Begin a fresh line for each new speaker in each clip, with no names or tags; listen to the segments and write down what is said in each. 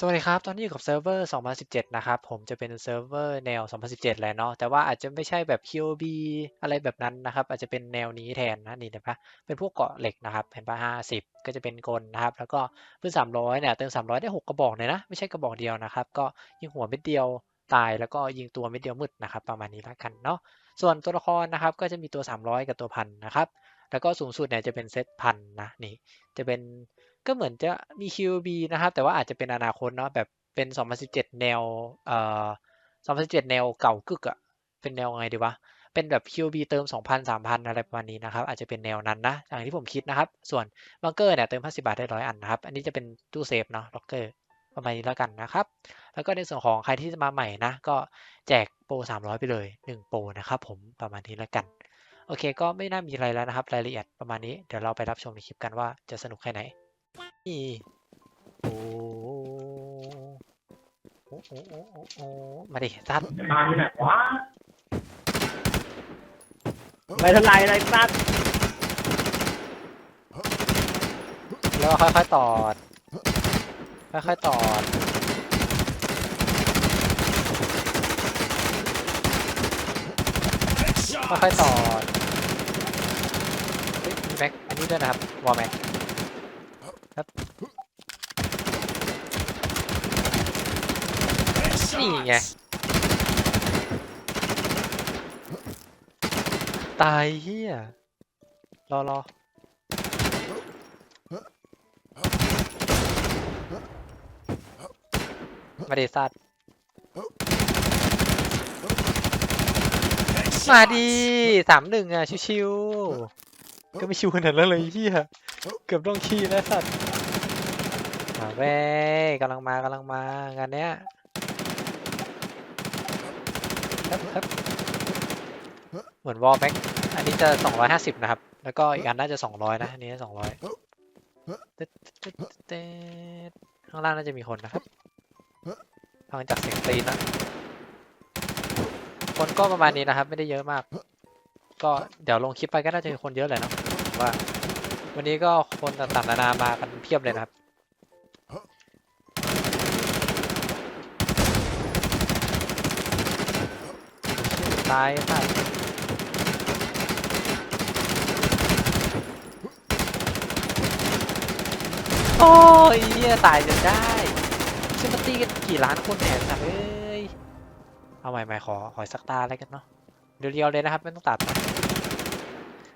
สวัสดีครับ ตอนนี้อยู่กับเซิร์ฟเวอร์ 2017 นะครับ ผมจะเป็นเซิร์ฟเวอร์แนว 2017 แหละเนาะ แต่ว่าอาจจะไม่ใช่แบบ QOB อะไรแบบนั้นนะครับ อาจจะเป็นแนวนี้แทนนะ นี่เห็นปะเป็นพวกเกาะเหล็กนะครับ เห็นปะ50 ก็จะเป็นกลนะครับ แล้วก็ปืน300 เนี่ย เติม 300 ได้ 6 กระบอกเลยนะ ไม่ใช่กระบอกเดียวนะครับ ก็ยิงหัวเม็ดเดียวตาย แล้วก็ยิงตัวเม็ดเดียวมืดนะครับ ประมาณนี้ละกันเนาะ ส่วนตัวละครนะครับ ก็จะมีตัว 300 กับตัวพันนะครับ แล้วก็สูงสุดเนี่ยจะเป็นเซตพันนะ นี่ จะเป็น ก็เหมือนจะมี QB นะครับ แต่ว่าอาจจะเป็นอนาคตเนาะแบบเป็น 2017 แนวเอ่อ2017 แนวเก่ากึกอะเป็นแนวไงดีวะ เป็นแบบ QB เติม 2,000 3,000 อะไรประมาณนี้นะครับ อาจจะเป็นแนวนั้นนะ อย่างที่ผมคิดนะครับ ส่วนบังเกอร์เนี่ยเติม 50 บาทได้ 100 อันนะครับ อันนี้จะเป็นตู้เซฟเนาะล็อกเกอร์ประมาณนี้แล้วกันนะครับ แล้วก็ในส่วนของใครที่จะมาใหม่นะ ก็แจกโปร 300 ไปเลย 1 โปรนะครับผมประมาณนี้แล้วกันโอเค ก็ไม่น่ามีอะไรแล้วนะครับ รายละเอียดประมาณนี้ เดี๋ยวเราไปรับชมในคลิปกันว่าจะสนุกแค่ไหน โอ้โอ้โอ้โอ้โอ้โอ้มาดิซัด
มาอยู่ไหนวะ
ไม่เท่าไรอะไรสัตว์
แล้วก็ค่อยๆตอด ค่อยๆตอด ค่อยๆตอดเฮ้ยมีแม็กอันนี้ด้วยนะครับวอลแม็ก ครับ นี่ ไง ตายเฮียรอรอมาดิสัตว์มาดีสามหนึ่งอะ ชิวๆก็ไม่ชิวขนาดนั้นเลยเฮียเกือบต้องขี้แล้วสัตว์มาเว้ยกำลังมากำลังมางานเนี้ย เหมือนวอลแม็กอันนี้จะสองร้อยห้าสิบนะครับ แล้วก็อีกอันน่าจะสองร้อยนะ อันนี้สองร้อยข้างล่างน่าจะมีคนนะครับฟังจากเสียงตีนนะ คนก็ประมาณนี้นะครับ ไม่ได้เยอะมาก ก็เดี๋ยวลงคลิปไปก็น่าจะมีคนเยอะแหละเนาะว่า วันนี้ก็คนต่างๆนานามากันเพียบเลยนะครับ ตายตายโอ้ยเหี้ยตายจนได้ซึ่งมันตีกันกี่ล้านคนแหนสัตว์เอ้ย เอาใหม่ใหม่ขอขอสักตาอะไรกันเนาะ เรียวๆเลยนะครับไม่ต้องตัด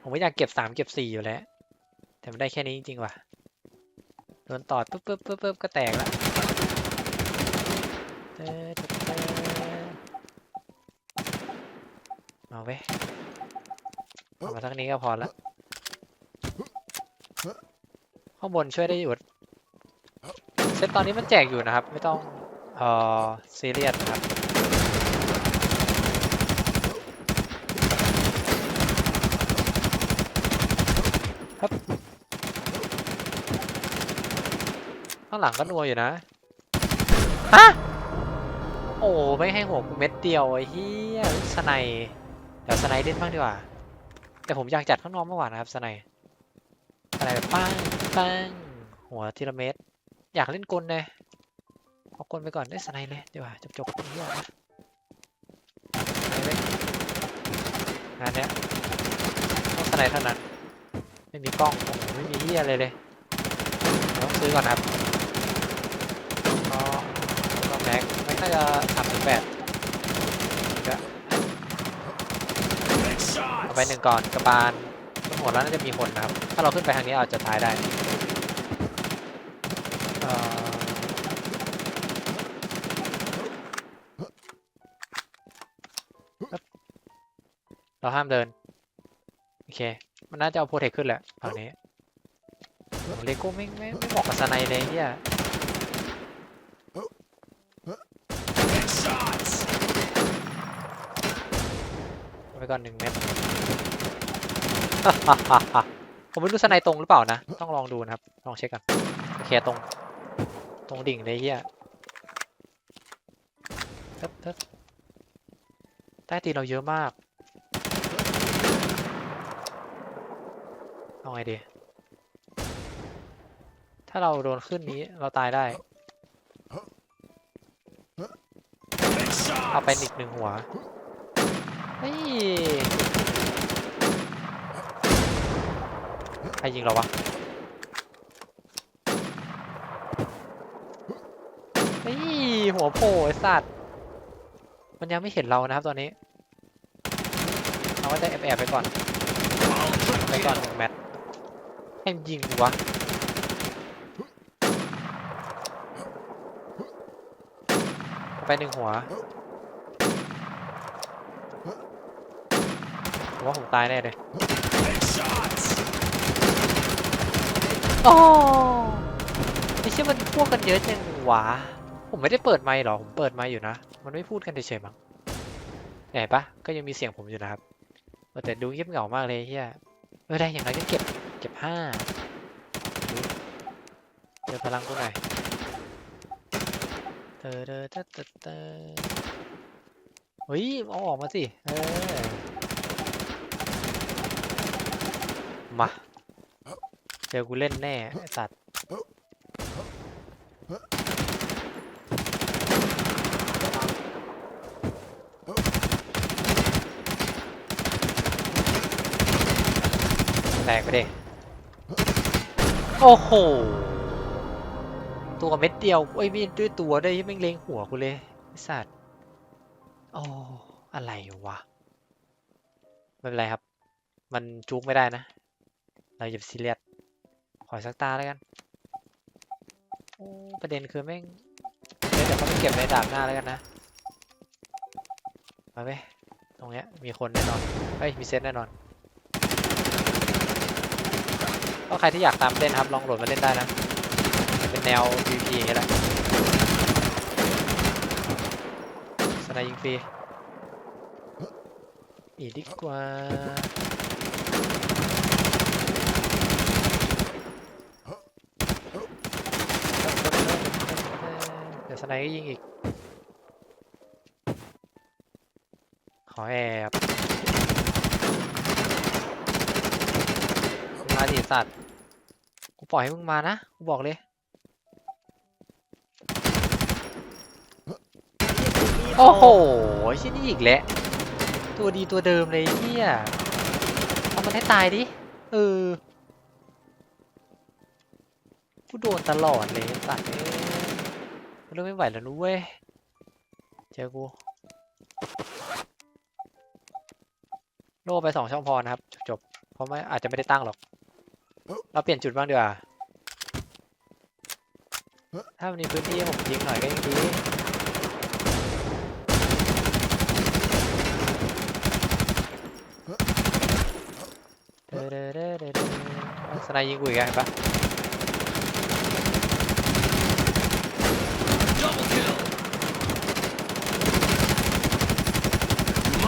ผมไม่อยากเก็บสามเก็บสี่อยู่แล้ว แต่มันได้แค่นี้จริงๆว่ะ โดนตอดปุ๊บปุ๊บปุ๊บปุ๊บก็แตกแล้ว เอาเว้ยเอามาทักนี้ก็พอละข้างบนช่วยได้อยู่เซตตอนนี้มันแจกอยู่นะครับ ไม่ต้องเอ่อซีเรียสนะครับข้างหลังก็นัวอยู่นะ ฮะ โอ้ไม่ให้หัวเม็ดเดียวไอ้เหี้ยสไน ด์เดี๋ยวสไนเล่นบ้างดีกว่า แต่ผมอยากจัดข้างนอกเมื่อวานนะครับสไนสไนแบบปังปังหัวทีละเม็ดอยากเล่นกลเลยเอากลไปก่อนได้สไนเลยดีกว่าจบจบๆเหี้ยนะไนด์เลยงานเนี้ยต้องสไนเท่านั้น ไม่มีกล้องโอ้โหไม่มีเหี้ยอะไรเลยต้องซื้อก่อนนะครับก็แม็กแม็กน่าจะสามสิบแปดเอา ไปหนึ่งก่อนกระบาลทั้งหมดแล้วน่าจะมีคนนะครับ ถ้าเราขึ้นไปทางนี้อาจจะตายได้เราห้ามเดิน โอเค มันน่าจะเอาโปรเทคขึ้นแหละฝั่งนี้เลโก้ไม่ไม่ไม่เหมาะกับสไนเลยเฮียไปก่อนหนึ่งเม็ด ผมไม่รู้สไนตรงหรือเปล่านะ ต้องลองดูนะครับ ลองเช็คกันโอเคตรง ตรงดิ่งเลยเฮียเทิบเทิบใต้ตีนเราเยอะมาก เอาไงดี ถ้าเราโดนขึ้นนี้เราตายได้ เอาไปอีกหนึ่งหัว เฮ้ย ใครยิงเราวะเฮ้ยหัวโผล่สัตว์ มันยังไม่เห็นเรานะครับตอนนี้ เราก็จะแอบๆไปก่อน ไปก่อนหนึ่งแมตช์ให้มันยิงวะไปหนึ่งหัวผมว่าผมตายแน่เลย อ้ไม่ใช่มันพวกกันเยอะจังหวะผมไม่ได้เปิดไมค์หรอ ผมเปิดไมค์อยู่นะ มันไม่พูดกันเฉยๆมั้งเห็นปะก็ยังมีเสียงผมอยู่นะครับ แต่ดูเงียบเหงามากเลยเฮียไม่ได้อย่างไรก็เก็บ เก็บห้าเจอพลังกูหน่อยเตอเตอเตอเตอเตอเฮ้ยเอาออกมาสิ เออ มา เจอกูเล่นแน่ไอ้สัตว์แตกไปเดิโอ้โห ตัวเม็ดเดียวเอ้ยมีด้วยตัวได้ยังไม่เลงหัวกูเลยไอ้สัตว์โอ้อะไรวะ ไม่เป็นไรครับ มันจุกไม่ได้นะ เราอย่าซีเรียส ขอสักตาแล้วกันโอ้ประเด็นคือแม่งเดี๋ยวเขาไปเก็บในดาบหน้าแล้วกันนะมาไหมตรงเนี้ยมีคนแน่นอนเฮ้ยมีเซตแน่นอนก็ใครที่อยากตามเล่นนะครับลองโหลดมาเล่นได้นะเป็นแนว PVP อย่างเงี้ยแหละสไนยิงฟรีอีกดีกว่า เดี๋ยวส ไนก็ยิงอีก ขอแอบมาดิสัตว์ กูปล่อยให้มึงมานะ กูบอกเลย โอ้โหชิ้นนี้อีกแล้วตัวดีตัวเดิมเลยเฮียเอามันให้ตายดิ เออ กูโดนตลอดเลยสัตว์ เอ้ยกูเริ่มไม่ไหวแล้วนุ้เว้ย เจอกูโล่ไปสองช่องพอนะครับ จบๆเพราะไม่อาจจะไม่ได้ตั้งหรอก เราเปลี่ยนจุดบ้างดีกว่าถ้ามันมีพื้นที่ผมยิงหน่อยก็ยังดีเดเดเดเดเดสไนยิงกูอีกแล้วเห็นปะ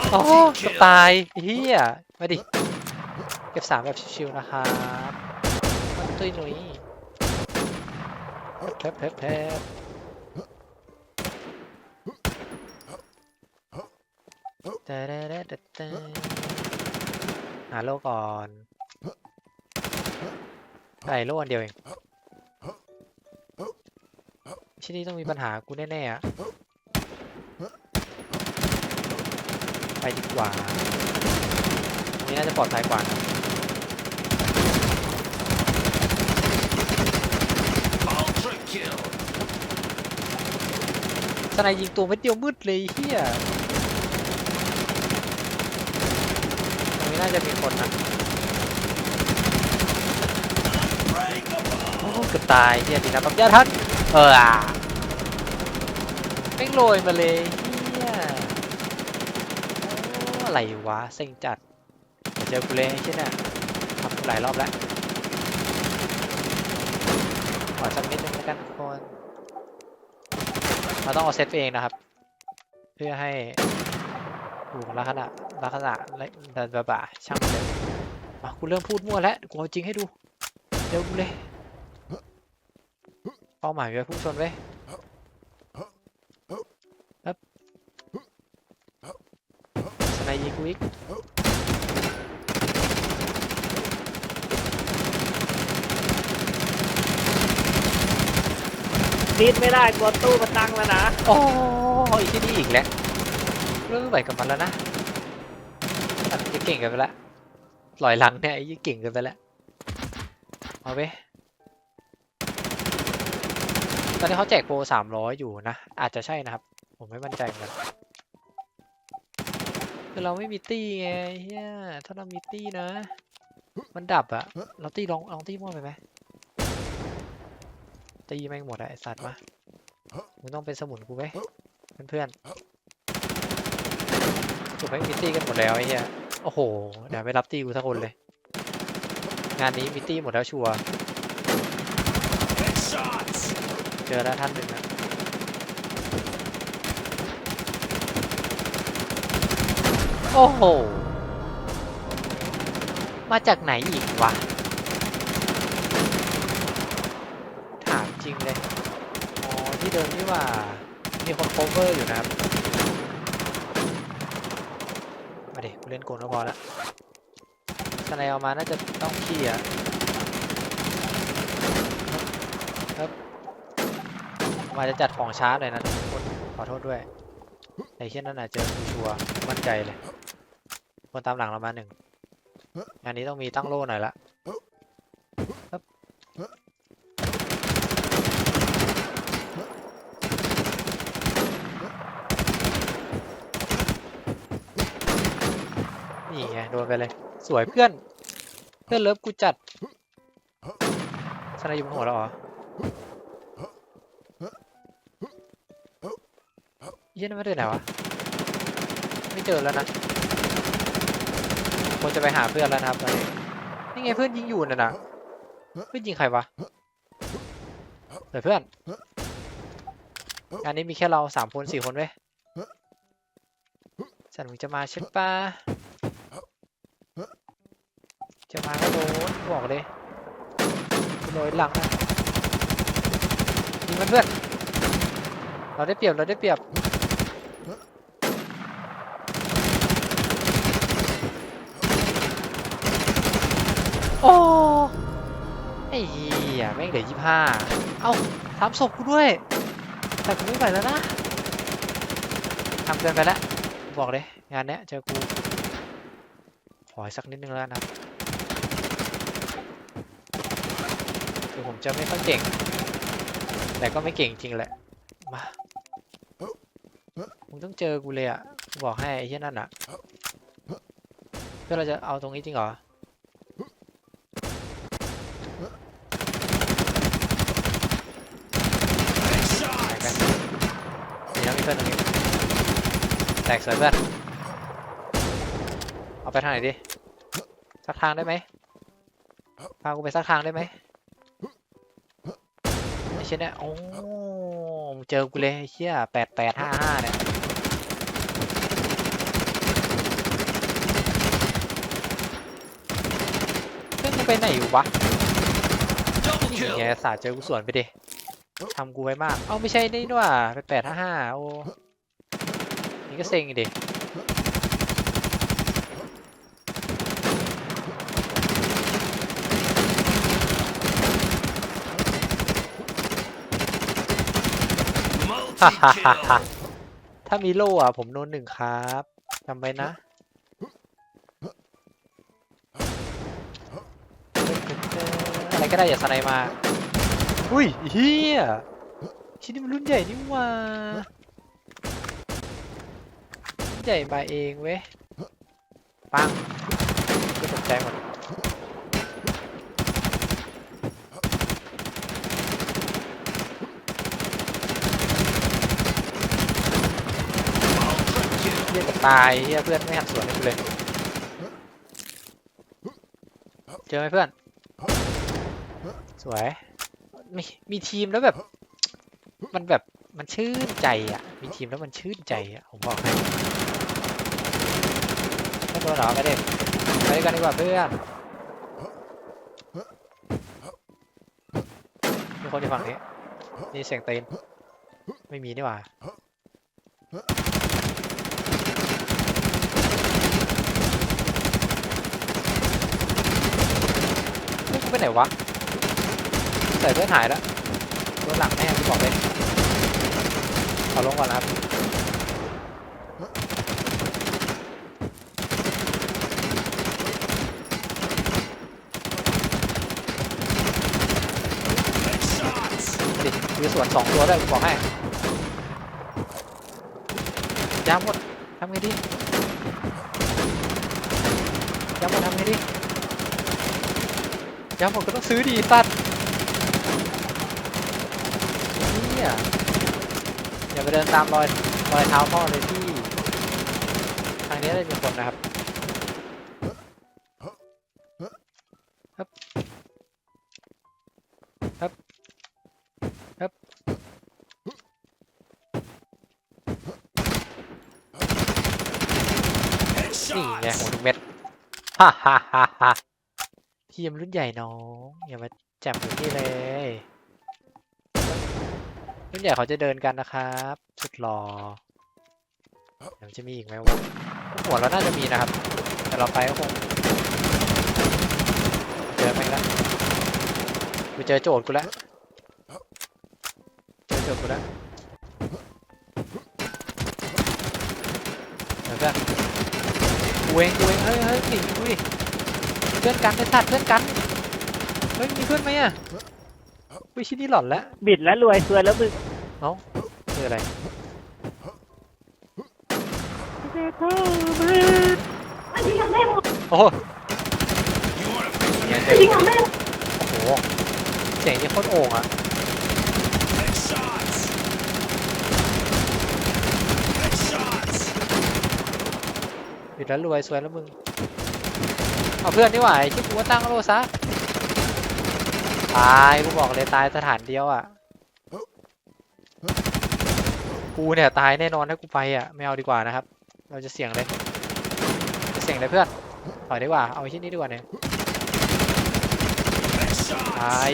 โอ้เกือตายเฮียมาดิ เก็บสามแบบชิวๆนะครับมันตุ้ยหนุ่ยเทปเทปเทปเด้อเด้อเด้อเด้อเด้อหาโลก่อนได้โลอันเดียวเองชิ้นนี้ต้องมีปัญหากูแน่ๆอะ ไปดีกว่า ตรงนี้น่าจะปลอดภัยกว่านะสไนยิงตัวเม็ดเดียวมืดเลยเฮียตรงนี้น่าจะมีคนนะโอ้เกือบตายเฮียดีนะปั๊บยาทันเอออะแม่งโรยมาเลย อะไรวะเซ็งจัด เจอกูเลยใช่ไหมทำกูหลายรอบแล้วขอสักนิดนึงแล้วกันทุกคนเราต้องเอาเซตไปเองนะครับ เพื่อให้ถูกลักษณะลักษณะและดันบะบะช่างเลยอะกูเริ่มพูดมั่วแล้วกูเอาจริงให้ดูเร็วกูเลยเป้าหมายไว้พุ่งชนไว้ สไนยิงกูอีก
นิดไม่ได้กลัวตู้มันตั้งแล้วนะ
โอ้ยที่นี่อีกแล้วเริ่มไหวกับมันแล้วนะแต่มันจะเก่งกันไปละลอยหลังเนี่ยไอ้ยี่เก่งกันไปแล้วเอาไปตอนนี้เขาแจกโปรสามร้อยอยู่นะ อาจจะใช่นะครับ ผมไม่มั่นใจเหมือนกัน คือเราไม่มีตี้ไงเฮียถ้าเรามีตี้นะ มันดับอะเราตี้ลองลองตี้มั่วไปไหมตีแม่งหมดอะไอสัตว์มามึงต้องเป็นสมุนกูไหมเพื่อนๆถูกไหมมีตี้กันหมดแล้วไอ้เหี้ยโอ้โหเดี๋ยวไม่รับตี้กูสักคนเลย งานนี้มีตี้หมดแล้วชัวร์
Headshots!
เจอแล้วท่านหนึ่งนะ โอ้โห มาจากไหนอีกวะ ถามจริงเลย อ๋อ ที่เดิมนี่ว่า มีคน cover อยู่นะครับ มาดิกูเล่นโกนก็พอละสไนเอามาน่าจะต้องขี้อะครับมาจะจัดของช้าหน่อยนะทุกคน ขอโทษด้วย ไอ้เช่นนั้นอาจเจอกูชัวร์มั่นใจเลย คนตามหลังเรามาหนึ่งงานนี้ต้องมีตั้งโล่หน่อยละครับนี่ไงโดนไปเลย สวยเพื่อน เพื่อนเลิฟกูจัดสนายอยู่บนหัวเราเหรอเยี่ยนนไม่ได้ไหนวะ ไม่เจอแล้วนะ ควรจะไปหาเพื่อนแล้วนะครับตอนนี้นี่ไงเพื่อนยิงอยู่น่ะนะเพื่อนยิงใครวะเดี๋ยวเพื่อนงานนี้มีแค่เราสามคนสี่คนเว้ยสันมึงจะมาใช่ปะจะมาก็โดนบอกเลยโดนหลังนะยิงมันเพื่อน เราได้เปรียบเราได้เปรียบ โอ้ไอ้เหี้ยแม่งเหลือยี่ห้าเอ้าทำศพกูด้วย แต่กูไม่ไหวแล้วนะทำเกินไปแล้วบอกเลยงานเนี้ยเจอกู ขออีกสักนิดนึงแล้วนะคือผมจะไม่ค่อยเก่ง แต่ก็ไม่เก่งจริงแหละ มามึงต้องเจอกูเลยอะบอกให้ไอ้เหี้ยนั่นอะเพื่อเราจะเอาตรงนี้จริงเหรอ
Headshots!
นี่แล้วมีเพื่ อนตรงนี้แตกสวยเพื่อนเอาไปทางไหนดีสักทางได้ไหมพากูไปสักทางได้ไหมไอ้เช่นเนี่ยโอ้มึงเจอกูเลยไอ้เชี่ยแปดแปดห้าห้าเนี่ยเพื่อนกูไปไหนอยู่วะ
Double
นี่
kill!
ไงสาดเจอกูสวนไปดิ ทำกูไว้มาก เอ้าไม่ใช่นี่ด้วยแปดแปดห้าห้าโอ้นี่ก็เซ็งดิ
Multi kill!
ถ้ามีโล่อะผมโดนหนึ่งครับจำไว้นะอะไรก็ได้อย่าสไนมา อุ้ยเฮียชิ้นนี้มันรุ่นใหญ่นี่หว่ารุ่นใหญ่มาเองเว้ยปังก็ตกใจหมดเฮียจะตายเฮียเพื่อนไม่หันสวนให้กูเลย เจอไหมเพื่อน สวย มีมีทีมแล้วแบบ มันแบบมันชื่นใจอะ มีทีมแล้วมันชื่นใจอะผมบอกให้ไม่โดนหรอไปเด็กไปด้วยกันดีกว่าเพื่อนมีคนอยู่ฝั่งนี้นี่เสียงตีนไม่มีนี่หว่าไปไหนวะ ใส่เพื่อนหายแล้วโดนหลังแน่ที่บอกเลยขอลงก่อนครับดิมีส่วนสองตัวได้บอกให้ย้ำหมดทำไงดีย้ำหมดทำไงดีย้ำหมดก็ต้องซื้อดีตัด ยอย่าไปเดินตามรอยรอยเท้าพ่อเลยพี่ทางนี้ได้มีคนนะครับฮึบฮึบฮึบนี่ไงหัวทุกเม็ดฮ่าฮ่าฮ่าฮ่าพี่ยังรุ่นใหญ่น้องอย่ามาจับอยู่นี่เลย รุ่นใหญ่เขาจะเดินกันนะครับสุดหล่อเดี๋ยวจะมีอีกไหมวะหัวเราน่าจะมีนะครับ แต่เราไปก็คงเจอแม่งแล้วกูเจอโจทย์กูแล้วเจอโจทย์กูแล้วเดี๋ยวเพื่อนกูเองกูเองเฮ้ยเฮ้ยหนีกูดิเพื่อนกันไอ้สัตว์เพื่อนกันเฮ้ยมีเพื่อนไหมอะ วิชินี่หลอนแล้ว
บิดแล้วรวยรวยแล้วมึง
เอ้าคืออะไรโอ้โห
You want to fix
เนี่ย
it?
เสียงโอ้โหเสียงนี่โคตรโอ่งอะ
Headshots. Headshots.
ปิดแล้วรวยสวยแล้วมึงเอาเพื่อนนี่หว่าไอ้ที่กูว่าตั้งโลซะ ตายกูบอกเลยตายสถานเดียวอะ กูเนี่ยตายแน่นอนถ้ากูไปอะไม่เอาดีกว่านะครับ เราจะเสี่ยงเลยจะเสี่ยงเลยเพื่อนถอยดีกว่า เอาไอ้ที่นี่ดีกว่าเนี่ย
Headshots.
ตาย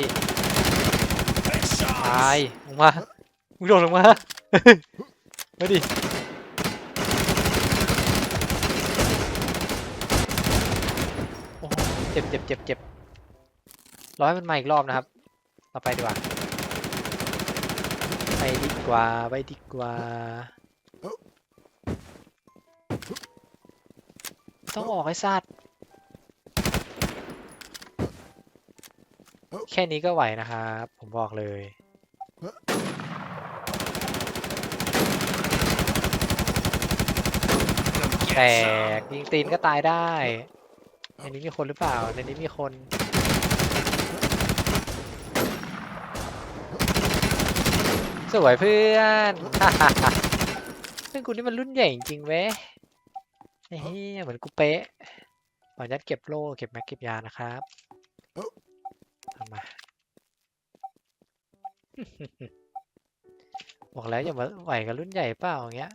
Headshots.
ตายลงมามึงโดดลงมามาดิโอ้โหเจ็บเจ็บเจ็บเจ็บ ร้อยมันมาอีกรอบนะครับ เราไปดีกว่า ไปดีกว่า ไปดีกว่า ต้องออกไอ้สัตว์แค่นี้ก็ไหวนะครับ ผมบอกเลยแตกยิงตีนก็ตายได้ ในนี้มีคนหรือเปล่า ในนี้มีคน สวยเพื่อน เพื่อนกูนี่มันรุ่นใหญ่จริงๆเว้ยเฮ้ยเหมือนกูเป๊ะขออนุญาตเก็บโล่เก็บแม็กเก็บยานะครับเอามา บอกแล้วอย่ามาไหวกับรุ่นใหญ่เปล่าอย่างเงี้ย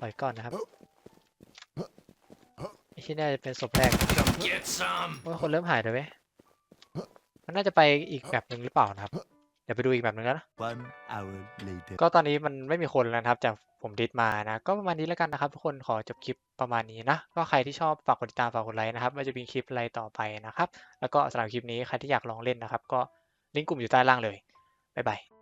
ปล่อยก่อนนะครับไอ้ที่น่าจะเป็นศพแรก
Come get some.
โอ้ยคนเริ่มหายเลยเว้ยมันน่าจะไปอีกแบบหนึ่งหรือเปล่านะครับเดี๋ยวไปดูอีกแบบหนึ่งแล้วนะ
One hour later.
ก็ตอนนี้มันไม่มีคนแล้วนะครับ จากผมดิสมานะ ก็ประมาณนี้แล้วกันนะครับ ทุกคนขอจบคลิปประมาณนี้นะ ก็ใครที่ชอบฝากกดติดตามฝากกดไลค์นะครับว่าจะมีคลิปอะไรต่อไปนะครับ แล้วก็สำหรับคลิปนี้ใครที่อยากลองเล่นนะครับ ก็ลิงก์กลุ่มอยู่ใต้ล่างเลยบ๊ายบาย